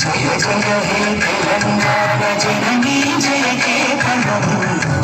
జయ జయ హే జగన్నాథ జననీ జయ హే కరుణ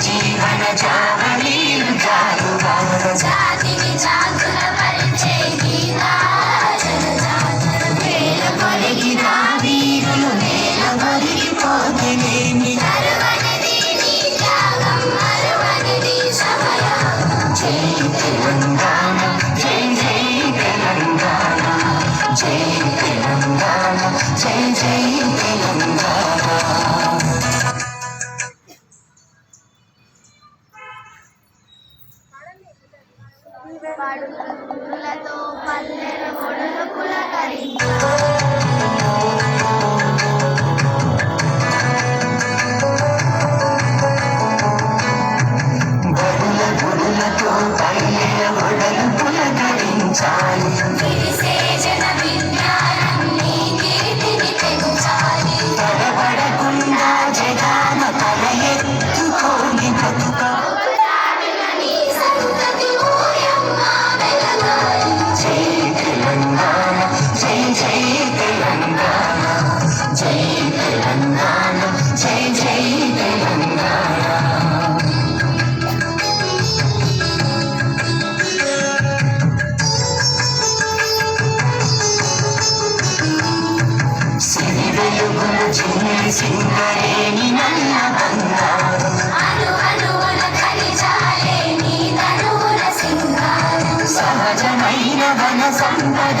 జీవన జావళి జాతిని జాతుల పరిచే వేల పొరిగిన వీరులు నేల పొరిగిపోతే పాడుతున్నారు సింగరేణి నల్ల బంగారు అను అనువన కలిజాలే సంపద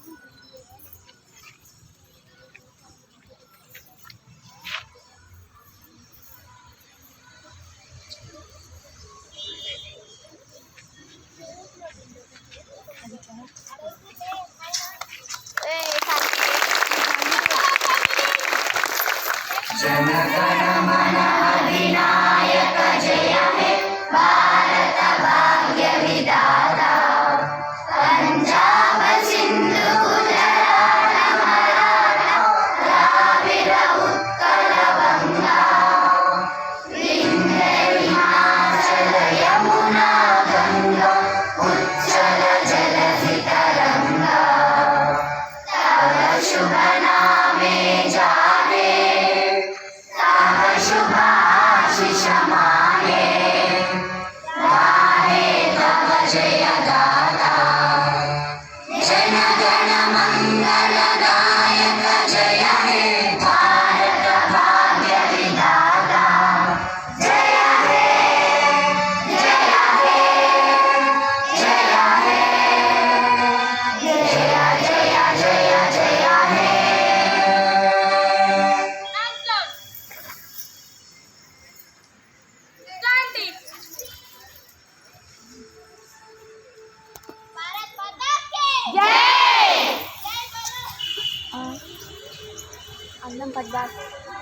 संपद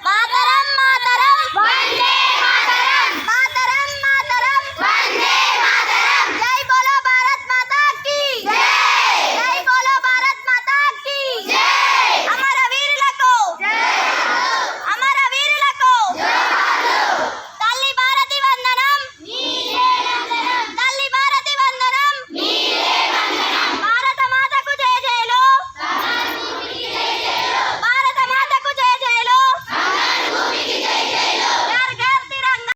मातरम मातरम। वंदे